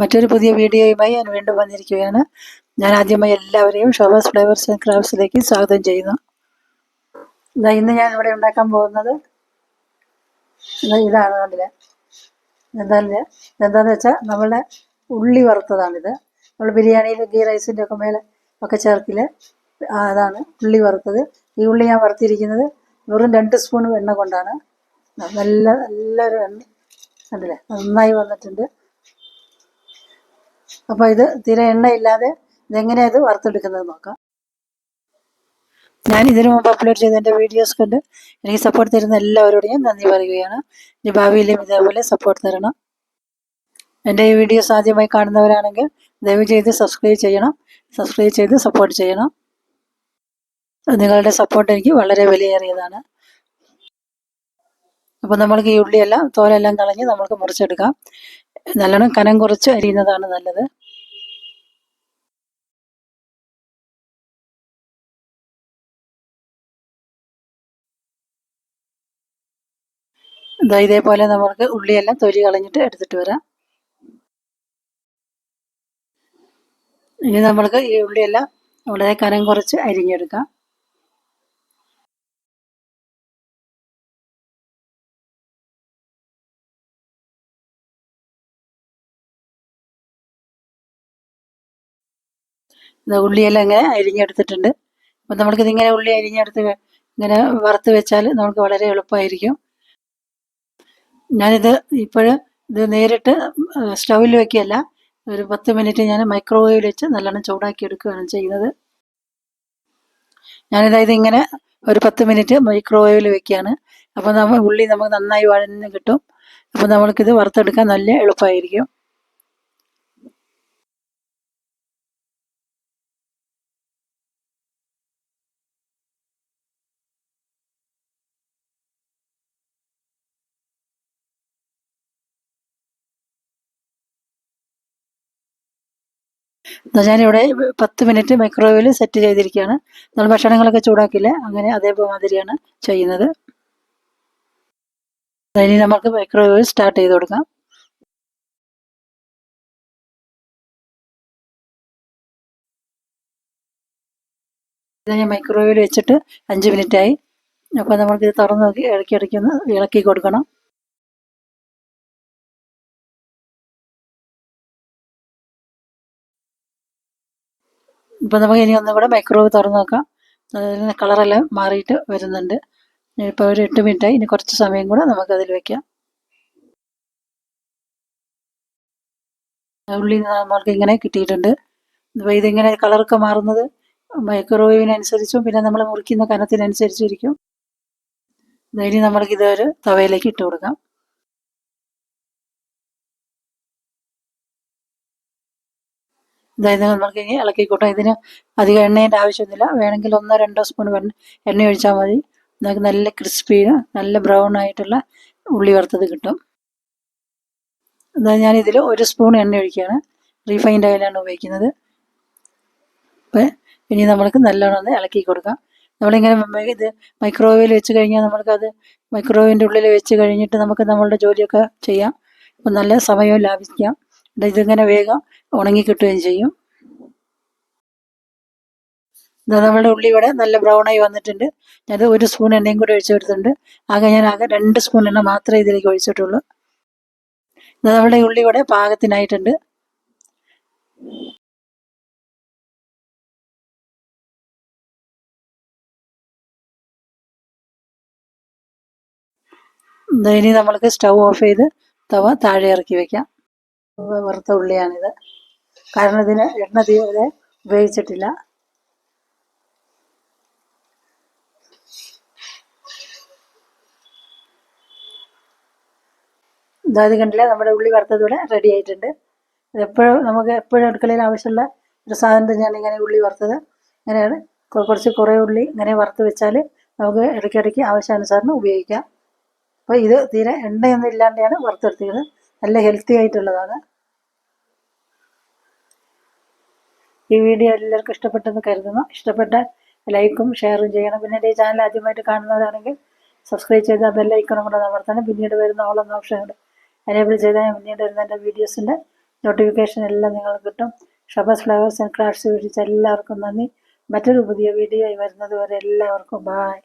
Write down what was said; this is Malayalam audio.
മറ്റൊരു പുതിയ വീഡിയോയുമായി ഞാൻ വീണ്ടും വന്നിരിക്കുകയാണ്. ഞാൻ ആദ്യമായി എല്ലാവരെയും ഷോബാസ് ഫ്ലേവേഴ്സ് ആൻഡ് ക്രാഫ്റ്റ്സിലേക്ക് സ്വാഗതം ചെയ്യുന്നു. ഇന്ന് ഞാൻ ഇവിടെ ഉണ്ടാക്കാൻ പോകുന്നത് ഇതാണ് കണ്ടില്ലേ? എന്താണെന്ന് എന്താന്ന് വെച്ചാൽ നമ്മളുടെ ഉള്ളി വറുത്തതാണിത്. നമ്മൾ ബിരിയാണിയിൽ ഗീ റൈസിന്റെ ഒക്കെ മേലെ ഒക്കെ ചേർക്കില്ല? ആ, അതാണ് ഉള്ളി വറുത്തത്. ഈ ഉള്ളി ഞാൻ വറുത്തിരിക്കുന്നത് വെറും രണ്ട് സ്പൂൺ എണ്ണ കൊണ്ടാണ്. നല്ല നല്ലൊരു എണ്ണ. കണ്ടില്ലേ? നന്നായി വന്നിട്ടുണ്ട്. അപ്പോൾ ഇത് തീരെ എണ്ണയില്ലാതെ ഇതെങ്ങനെയാണ് ഇത് വറുത്തെടുക്കുന്നത് നോക്കാം. ഞാൻ ഇതിനു മുമ്പ് അപ്ലോഡ് ചെയ്ത എന്റെ വീഡിയോസ് കണ്ട് എനിക്ക് സപ്പോർട്ട് തരുന്ന എല്ലാവരോടും ഞാൻ നന്ദി പറയുകയാണ്. ഇനി ഭാവിയിലും ഇതേപോലെ സപ്പോർട്ട് തരണം. എന്റെ ഈ വീഡിയോസ് ആദ്യമായി കാണുന്നവരാണെങ്കിൽ ദയവ് ചെയ്ത് സബ്സ്ക്രൈബ് ചെയ്യണം. സബ്സ്ക്രൈബ് ചെയ്ത് സപ്പോർട്ട് ചെയ്യണം. നിങ്ങളുടെ സപ്പോർട്ട് എനിക്ക് വളരെ വിലയേറിയതാണ്. അപ്പോൾ നമ്മൾക്ക് ഈ ഉള്ളിയെല്ലാം തോലെല്ലാം കളഞ്ഞ് നമ്മൾക്ക് മുറിച്ചെടുക്കാം. നല്ലോണം കനം കുറച്ച് അരിയുന്നതാണ് നല്ലത്. ദാ ഇതേപോലെ നമുക്ക് ഉള്ളിയെല്ലാം തൊലി കളഞ്ഞിട്ട് എടുത്തിട്ട് വരാം. ഇനി നമ്മൾക്ക് ഈ ഉള്ളിയെല്ലാം വളരെ കനം കുറച്ച് അരിഞ്ഞെടുക്കാം. ഇത് ഉള്ളിയെല്ലാം ഇങ്ങനെ അരിഞ്ഞെടുത്തിട്ടുണ്ട്. അപ്പം നമ്മൾക്ക് ഇതിങ്ങനെ ഉള്ളി അരിഞ്ഞെടുത്ത് ഇങ്ങനെ വറുത്ത് വെച്ചാൽ നമുക്ക് വളരെ എളുപ്പമായിരിക്കും. ഞാനിത് ഇപ്പോൾ ഇത് നേരിട്ട് സ്റ്റൗവിൽ വെക്കുകയല്ല. ഒരു പത്ത് മിനിറ്റ് ഞാൻ മൈക്രോവേവിൽ വെച്ച് നല്ലോണം ചൂടാക്കി എടുക്കുകയാണ് ചെയ്യുന്നത്. ഞാനിതായത് ഇങ്ങനെ ഒരു പത്ത് മിനിറ്റ് മൈക്രോവേവിൽ വെക്കുകയാണ്. അപ്പോൾ നമ്മൾ ഉള്ളി നമുക്ക് നന്നായി വഴഞ്ഞ് കിട്ടും. അപ്പോൾ നമ്മൾക്കിത് വറുത്തെടുക്കാൻ നല്ല എളുപ്പമായിരിക്കും. ഞാനിവിടെ പത്ത് മിനിറ്റ് മൈക്രോവേവിൽ സെറ്റ് ചെയ്തിരിക്കുകയാണ്. നമ്മൾ ഭക്ഷണങ്ങളൊക്കെ ചൂടാക്കില്ല അങ്ങനെ അതേമാതിരിയാണ് ചെയ്യുന്നത്. ഇനി നമുക്ക് മൈക്രോവേവ് സ്റ്റാർട്ട് ചെയ്ത് കൊടുക്കാം. ഇത് ഞാൻ മൈക്രോവേവിൽ വെച്ചിട്ട് അഞ്ച് മിനിറ്റ് ആയി അപ്പോൾ നമുക്കിത് തുറന്ന് നോക്കി ഇളക്കി ഇളക്കി ഒന്ന് ഇളക്കി കൊടുക്കണം. ഇപ്പം നമുക്ക് ഇനി ഒന്നും കൂടെ മൈക്രോവേവ് തുറന്ന് നോക്കാം. അതിന് കളറെല്ലാം മാറിയിട്ട് വരുന്നുണ്ട്. ഇപ്പോൾ ഒരു എട്ട് മിനിറ്റായി ഇനി കുറച്ച് സമയം കൂടെ നമുക്കതിൽ വെക്കാം. ഉള്ളി നമ്മൾക്ക് ഇങ്ങനെ കിട്ടിയിട്ടുണ്ട്. അപ്പോൾ ഇതിങ്ങനെ കളറൊക്കെ മാറുന്നത് മൈക്രോവേവിനനുസരിച്ചും പിന്നെ നമ്മൾ മുറിക്കുന്ന കനത്തിനനുസരിച്ചും ഇരിക്കും ഇനി നമ്മൾക്ക് ഇതൊരു തവയിലേക്ക് ഇട്ട് കൊടുക്കാം. അതായത് നമ്മൾക്ക് ഇനി ഇളക്കിക്കൂട്ടാം? ഇതിന് അധികം എണ്ണേന്റെ ആവശ്യമൊന്നുമില്ല. വേണമെങ്കിൽ ഒന്നോ രണ്ടോ സ്പൂൺ എണ്ണ ഒഴിച്ചാൽ മതി. നമുക്ക് നല്ല ക്രിസ്പി നല്ല ബ്രൗൺ ആയിട്ടുള്ള ഉള്ളി വറുത്തത് കിട്ടും. അതായത് ഞാൻ ഇതിൽ ഒരു സ്പൂൺ എണ്ണ ഒഴിക്കുകയാണ്. റീഫൈൻഡ് ഓയിലാണ് ഉപയോഗിക്കുന്നത്. അപ്പം ഇനി നമ്മൾക്ക് നല്ലോണം ഒന്ന് ഇളക്കി കൊടുക്കാം. നമ്മളിങ്ങനെ ഇത് മൈക്രോവേവിൽ വെച്ച് കഴിഞ്ഞാൽ നമ്മൾക്കത് മൈക്രോവേവിന്റെ ഉള്ളിൽ വെച്ച് കഴിഞ്ഞിട്ട് നമുക്ക് നമ്മളുടെ ജോലിയൊക്കെ ചെയ്യാം. അപ്പം നല്ല സമയവും ലാഭിക്കാം. ഇതിങ്ങനെ വേഗം ഉണങ്ങി കിട്ടുകയും ചെയ്യും. ഇതാ നമ്മുടെ ഉള്ളി ഇവിടെ നല്ല ബ്രൗൺ ആയി വന്നിട്ടുണ്ട്. ഞാൻ ഒരു സ്പൂൺ എണ്ണയും കൂടി ഒഴിച്ചു കൊടുത്തിട്ടുണ്ട്. ആകെ ഞാൻ ആകെ രണ്ട് സ്പൂൺ എണ്ണ മാത്രമേ ഇതിലേക്ക് ഒഴിച്ചിട്ടുള്ളൂ. ഇത് നമ്മുടെ ഉള്ളി ഇവിടെ പാകത്തിനായിട്ടുണ്ട്. ഇനി നമ്മൾക്ക് സ്റ്റൗ ഓഫ് ചെയ്ത് തവ താഴെ ഇറക്കി വെക്കാം. വറുത്ത ഉള്ളിയാണിത്. കാരണം ഇതിന് എണ്ണ തീരെ ഉപയോഗിച്ചിട്ടില്ല. ഇതായത് കണ്ടില്ലേ? നമ്മുടെ ഉള്ളി വറുത്തത് ഇവിടെ റെഡി ആയിട്ടുണ്ട് എപ്പോഴും നമുക്ക് എപ്പോഴും അടുക്കളയിൽ ആവശ്യമുള്ള ഒരു സാധനം തന്നെയാണ് ഇങ്ങനെ ഉള്ളി വറുത്തത്. ഇങ്ങനെയാണ് കുറച്ച് കുറേ ഉള്ളി ഇങ്ങനെ വറുത്ത് വെച്ചാൽ നമുക്ക് ഇടയ്ക്കിടയ്ക്ക് ആവശ്യാനുസരണം ഉപയോഗിക്കാം. അപ്പോൾ ഇത് തീരെ എണ്ണയൊന്നും ഇല്ലാണ്ടാണ് വറുത്തെടുത്തിരിക്കുന്നത്. നല്ല ഹെൽത്തി ആയിട്ടുള്ളതാണ്. ഈ വീഡിയോ എല്ലാവർക്കും ഇഷ്ടപ്പെട്ടെന്ന് കരുതുന്നു. ഇഷ്ടപ്പെട്ട ലൈക്കും ഷെയറും ചെയ്യണം. പിന്നെ എന്റെ ഈ ചാനൽ ആദ്യമായിട്ട് കാണുന്നവരാണെങ്കിൽ സബ്സ്ക്രൈബ് ചെയ്ത് ബെല്ലൈക്കണും കൂടെ അമർത്തണം. പിന്നീട് വരുന്ന ഓളെന്ന ഓപ്ഷൻ കൂടെ എനേബിൾ ചെയ്താൽ പിന്നീട് വരുന്ന എന്റെ വീഡിയോസിന്റെ നോട്ടിഫിക്കേഷൻ എല്ലാം നിങ്ങൾക്ക് കിട്ടും. ഷബസ് ഫ്ലവേഴ്സ് ആൻഡ് ക്രാഫ്റ്റ്സ് വീക്ഷിച്ച എല്ലാവർക്കും നന്ദി. മറ്റൊരു പുതിയ വീഡിയോ വരുന്നത് വരെ എല്ലാവർക്കും ബായ്